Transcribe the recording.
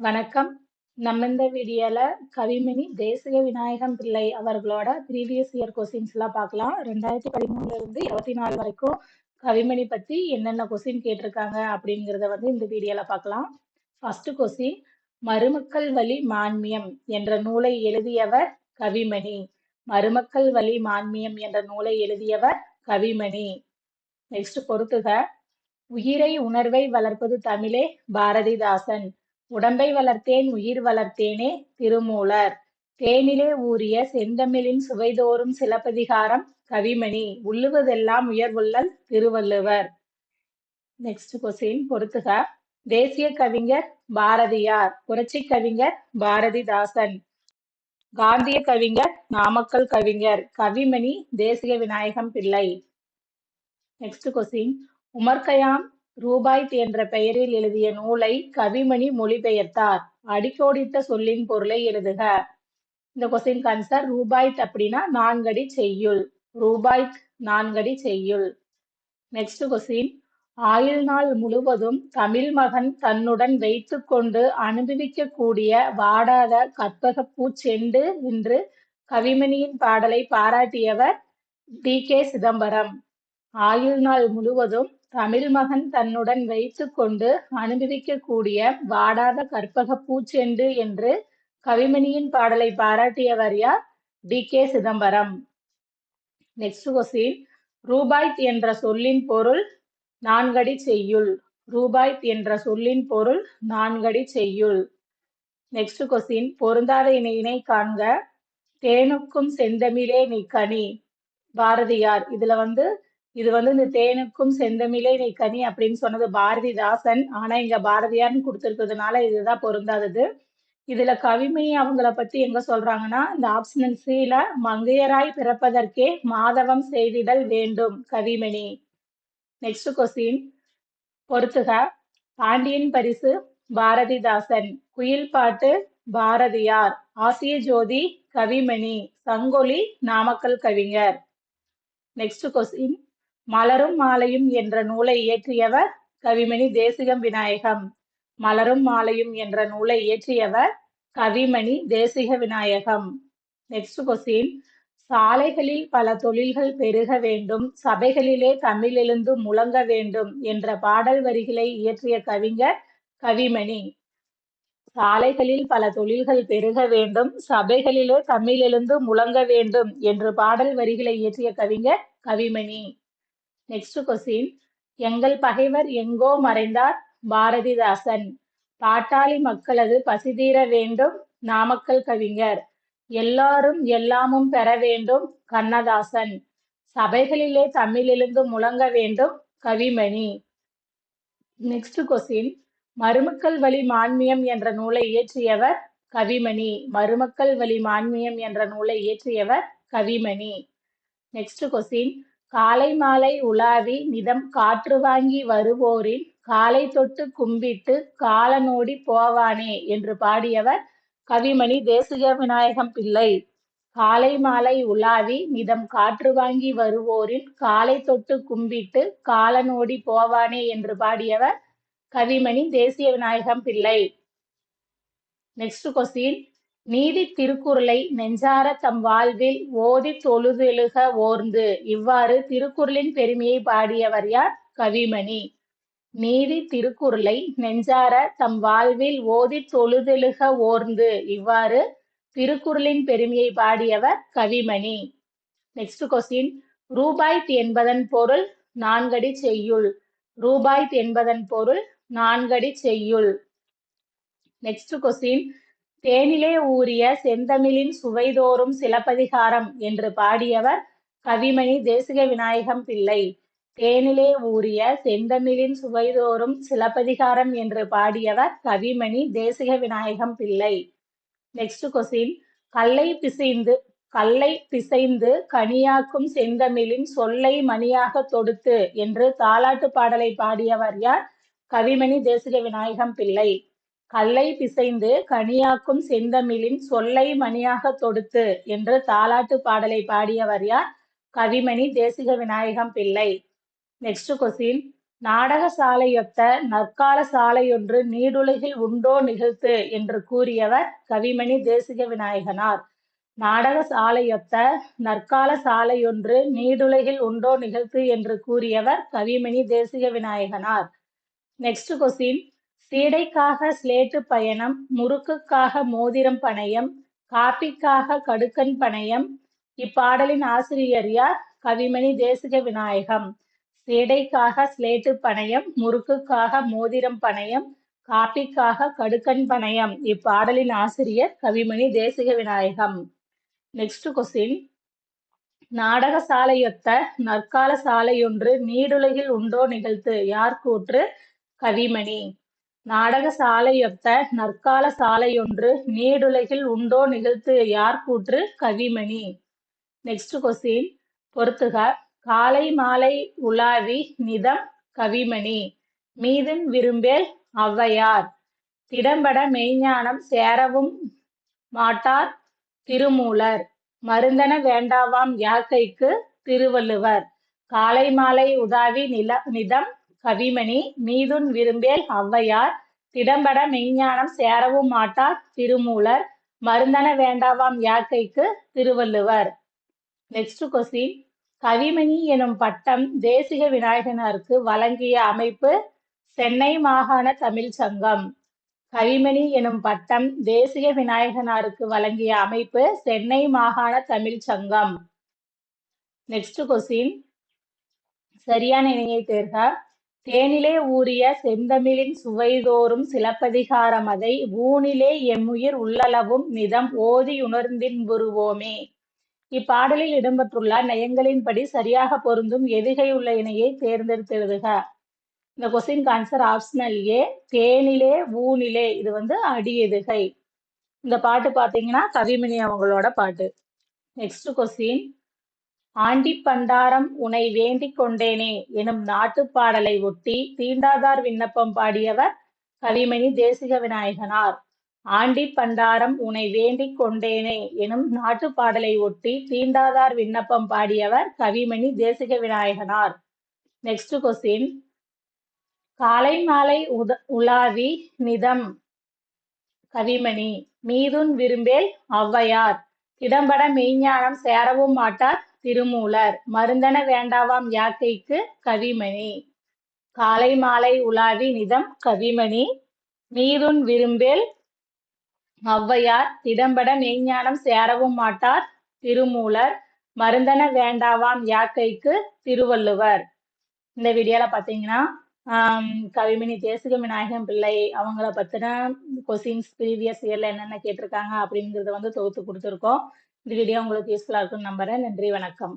வணக்கம். நம்ம இந்த வீடியோல கவிமணி தேசிய விநாயகம் பிள்ளை அவர்களோட ப்ரீவியஸ் இயர் கொஸ்டின்ஸ்லாம் பார்க்கலாம். 2013ல இருந்து 24 வரைக்கும் கவிமணி பத்தி என்னென்ன கொஸ்டின் கேட்டிருக்காங்க அப்படிங்கிறத வந்து இந்த வீடியோல பார்க்கலாம். ஃபர்ஸ்ட் கொஸ்டின் மருமக்கள் வழி மான்மியம் என்ற நூலை எழுதியவர் கவிமணி. மருமக்கள் வழி மான்மியம் என்ற நூலை எழுதியவர் கவிமணி. நெக்ஸ்ட் பொறுத்துக உயிரை உணர்வை வளர்ப்பது தமிழே பாரதிதாசன். உடம்பை வளர்த்தேன் உயிர் வளர்த்தேனே திருமூலர். தேனிலே ஊறிய செந்தமிழின் சுவைதோறும் சிலப்பதிகாரம் கவிமணி. உள்ளுவதெல்லாம் உயர்வுள்ளல் திருவள்ளுவர். நெக்ஸ்ட் கொஸ்டின் பொறுத்துக தேசிய கவிஞர் பாரதியார். புரட்சி கவிஞர் பாரதிதாசன். காந்திய கவிஞர் நாமக்கல் கவிஞர். கவிமணி தேசிய விநாயகம் பிள்ளை. நெக்ஸ்ட் கொஸ்டின் உமர்கயாம் ரூபாய்த் என்ற பெயரில் எழுதிய நூலை கவிமணி மொழிபெயர்த்தார். அடிக்கோடிட்ட சொல்லின் பொருளை எழுதுக. இந்த கொஸ்டின் ஆன்சர் ரூபாய்த் அப்படின்னா நான்கடி செய்யுள். ரூபாய்த் நான்கடி செய்யுள். நெக்ஸ்ட் கொஸ்டின் ஆயுள் நாள் முழுவதும் தமிழ் மகன் தன்னுடன் வைத்துக்கொண்டு அனுபவிக்கக்கூடிய வாடாத கற்பக பூச்செண்டு என்று கவிமணியின் பாடலை பாராட்டியவர் டி. கே. சிதம்பரம். ஆயுள் நாள் முழுவதும் தமிழ் மகன் தன்னுடன் வைத்துக்கொண்டு கொண்டு அனுபவிக்கக்கூடிய வாடாத கற்பக பூச்செண்டு என்று கவிமணியின் பாடலை பாராட்டியவர் யார்? T. K. Chidambaram. Next question ரூபாய்த் என்ற சொல்லின் பொருள் நான்கடி செய்யுள். ரூபாய்த் என்ற சொல்லின் பொருள் நான்கடி செய்யுள். நெக்ஸ்ட் கொஸ்டின் பொருந்தாத இணையினை காண்க. தேனுக்கும் செந்தமிழே நீ கனி. பாரதியார். இதுல வந்து இது வந்து இந்த தேனுக்கும் செந்தமிழே நீ கனி அப்படின்னு சொன்னது பாரதிதாசன். ஆனா இங்க பாரதியார்னு கொடுத்துருக்கிறதுனால இதுதான் பொருந்தாதது. இதுல கவிமணி அவங்கள பத்தி எங்க சொல்றாங்கன்னா இந்த ஆப்ஷனல் சில மங்கையராய் பிறப்பதற்கே மாதவம் செய்திடல் வேண்டும் கவிமணி. நெக்ஸ்ட் கொஸ்டின் பொறுத்துக பாண்டியன் பரிசு பாரதிதாசன். குயில் பாட்டு பாரதியார். ஆசிய ஜோதி கவிமணி. சங்கொலி நாமக்கல் கவிஞர். நெக்ஸ்ட் கொஸ்டின் மலரும் மாலையும் என்ற நூலை இயற்றியவர் கவிமணி தேசிகம் விநாயகம். மலரும் மாலையும் என்ற நூலை இயற்றியவர் கவிமணி தேசிக விநாயகம். நெக்ஸ்ட் கொஸ்டின் சாலைகளில் பல தொழில்கள் பெருக வேண்டும் சபைகளிலே தமிழ் எழுந்து முழங்க வேண்டும் என்ற பாடல் வரிகளை இயற்றிய கவிஞர் கவிமணி. சாலைகளில் பல தொழில்கள் பெருக வேண்டும் சபைகளிலே தமிழ் எழுந்து முழங்க வேண்டும் என்று பாடல் வரிகளை இயற்றிய கவிஞர் கவிமணி. நெக்ஸ்ட் கொஸ்டின் எங்கள் பகைவர் எங்கோ மறைந்தார் பாரதிதாசன். பாட்டாளி மக்களது பசிதீர வேண்டும் நாமக்கல் கவிஞர். எல்லாரும் எல்லாமும் பெற வேண்டும் கண்ணதாசன். சபைகளிலே தமிழிலிருந்து முழங்க வேண்டும் கவிமணி. நெக்ஸ்ட் கொஸ்டின் மருமக்கள் வழி மான்மியம் என்ற நூலை இயற்றியவர் கவிமணி. மருமக்கள் வழி மான்மியம் என்ற நூலை இயற்றியவர் கவிமணி. நெக்ஸ்ட் கொஸ்டின் காலை மாலை உலாவி நிதம் காற்று வாங்கி வருவோரின் காலை தொட்டு கும்பிட்டு காலனோடி போவானே என்று பாடியவர் கவிமணி தேசிக விநாயகம் பிள்ளை. காலை மாலை உலாவி நிதம் காற்று வாங்கி வருவோரின் காலை தொட்டு கும்பிட்டு காலனோடி போவானே என்று பாடியவர் கவிமணி தேசிய விநாயகம் பிள்ளை. நெக்ஸ்ட் கொஸ்டின் நீதி திருக்குறளை நெஞ்சார தம் வாழ்வில் ஓதி தொழுதெழுக ஓர்ந்து இவ்வாறு திருக்குறளின் பெருமையை பாடியவர் யார்? கவிமணி. நீதி திருக்குறளை நெஞ்சார தம் வாழ்வில் ஓதி தொழுதெழுக ஓர்ந்து இவ்வாறு திருக்குறளின் பெருமையை பாடியவர் கவிமணி. நெக்ஸ்ட் கொஸ்டின் ரூபாய்த் என்பதன் பொருள் நான்கடி செய்யுள். ரூபாய்த் என்பதன் பொருள் நான்கடி செய்யுள். நெக்ஸ்ட் கொஸ்டின் தேனிலே ஊறிய செந்தமிழின் சுவைதோறும் சிலப்பதிகாரம் என்று பாடியவர் கவிமணி தேசிக விநாயகம் பிள்ளை. தேனிலே ஊறிய செந்தமிழின் சுவைதோறும் சிலப்பதிகாரம் என்று பாடியவர் கவிமணி தேசிக விநாயகம் பிள்ளை. நெக்ஸ்ட் கொஸ்டின் கல்லை பிசைந்து கல்லை பிசைந்து கனியாக்கும் செந்தமிழின் சொல்லை மணியாக தொடுத்து என்று தாலாட்டு பாடலை பாடியவர் யார்? கவிமணி தேசிக விநாயகம் பிள்ளை. கல்லை பிசைந்து கனியாக்கும் செந்தமிழின் சொல்லை மணியாக தொடுத்து என்று தாலாட்டு பாடலை பாடியவர் யார்? கவிமணி தேசிக விநாயகம் பிள்ளை. நெக்ஸ்ட் கொஸ்டின் நாடக சாலையொத்த நற்கால சாலையொன்று நீடுலகில் உண்டோ நிகழ்த்து என்று கூறியவர் கவிமணி தேசிக விநாயகனார் நாடக சாலையொத்த நற்கால சாலையொன்று நீடுலகில் உண்டோ நிகழ்த்து என்று கூறியவர் கவிமணி தேசிக விநாயகனார் நெக்ஸ்ட் கொஸ்டின் சீடைக்காக ஸ்லேட்டு பயணம் முறுக்குக்காக மோதிரம் பணயம் காப்பிக்காக கடுக்கன் பணயம். இப்பாடலின் ஆசிரியர் யார்? கவிமணி தேசிக விநாயகம். சீடைக்காக ஸ்லேட்டு பணயம் முறுக்குக்காக மோதிரம் பணயம் காப்பிக்காக கடுக்கன் பணயம். இப்பாடலின் ஆசிரியர் கவிமணி தேசிக விநாயகம். நெக்ஸ்ட் கொஸ்டின் நாடக சாலையொத்த நற்கால சாலையொன்று நீடுலகில் உண்டோ நிகழ்த்து? யார் கூற்று? கவிமணி. நாடக சாலையொத்த நற்கால சாலையொன்று நீடுலகில் உண்டோ நிகழ்த்து யார் கூற்று கவிமணி. நெக்ஸ்ட் கொஸ்டின் பொறுத்துக. காலை மாலை உலாவி நிதம் கவிமணி. மீதின் விரும்பேல் ஔவையார். திடம்பட மெய்ஞானம் சேரவும் மாட்டார் திருமூலர். மருந்தன வேண்டாவாம் யாக்கைக்கு திருவள்ளுவர். காலை மாலை உதாவி நில நிதம் கவிமணி மீதுன் விரும்பேல் ஔவையார் திடம்பட மெய்ஞானம் சேரவும் மாட்டார் திருமூலர் மருந்தன வேண்டாவாம் யாக்கைக்கு திருவள்ளுவர். நெக்ஸ்ட் கொஸ்டின் கவிமணி எனும் பட்டம் தேசிக விநாயகனாருக்கு வழங்கிய அமைப்பு சென்னை மாகாண தமிழ் சங்கம். கவிமணி எனும் பட்டம் தேசிக விநாயகனாருக்கு வழங்கிய அமைப்பு சென்னை மாகாண தமிழ் சங்கம். நெக்ஸ்ட் கொஸ்டின் சரியான இணையை தேர்க. தேனிலே ஊறிய செந்தமிழின் சுவைதோறும் சிலப்பதிகாரம் அதை ஊனிலே எம்முயிர் உள்ளளவும் மிதம் ஓதி உணர்ந்தின்புருவோமே இப்பாடலில் இடம்பெற்றுள்ள நயங்களின்படி சரியாக பொருந்தும் எதுகை உள்ள இணையை தேர்ந்தெடுத்து இந்த கொஸ்டின் ஆன்சர் ஆப்ஷனல் ஏ தேனிலே ஊனிலே இது வந்து அடி எதுகை. இந்த பாட்டு பார்த்தீங்கன்னா கவிமணி அவங்களோட பாட்டு. நெக்ஸ்ட் கொஸ்டின் ஆண்டி பண்டாரம் உனை வேண்டிக் கொண்டேனே எனும் நாட்டுப் பாடலை ஒட்டி தீண்டாதார் விண்ணப்பம் பாடியவர் கவிமணி தேசிக விநாயகனார். ஆண்டி பண்டாரம் உனை வேண்டிக் கொண்டேனே எனும் நாட்டுப் பாடலை ஒட்டி தீண்டாதார் விண்ணப்பம் பாடியவர் கவிமணி தேசிக விநாயகனார். நெக்ஸ்ட் கொஸ்டின் காலை மாலை உத உலாவி நிதம் கவிமணி மீதுன் விரும்பேல் ஔவையார் திடம்பட மெய்ஞானம் சேரவும் மாட்டார். திருமூலர். மருந்தன வேண்டாவாம் யாக்கைக்கு கவிமணி? காலை மாலை உலாவி நிதம் கவிமணி? மீதுன் விரும்பேல் ஔவையார். திடம்பட மெய்ஞானம் சேரவும் மாட்டார் திருமூலர். மருந்தன வேண்டாவாம் யாக்கைக்கு திருவள்ளுவர். இந்த வீடியோல பாத்தீங்கன்னா கவிமணி தேசிக விநாயகம் பிள்ளை அவங்கள பத்தின கொஸ்டின்ஸ் ப்ரீவியஸ் இயர்ல என்னென்ன கேட்டிருக்காங்க அப்படிங்கறத வந்து தொகுத்து கொடுத்துருக்கோம். இந்த வீடியோ உங்களுக்கு யூஸ்ஃபுல்லா இருக்கும்னு நம்புறேன். நன்றி வணக்கம்.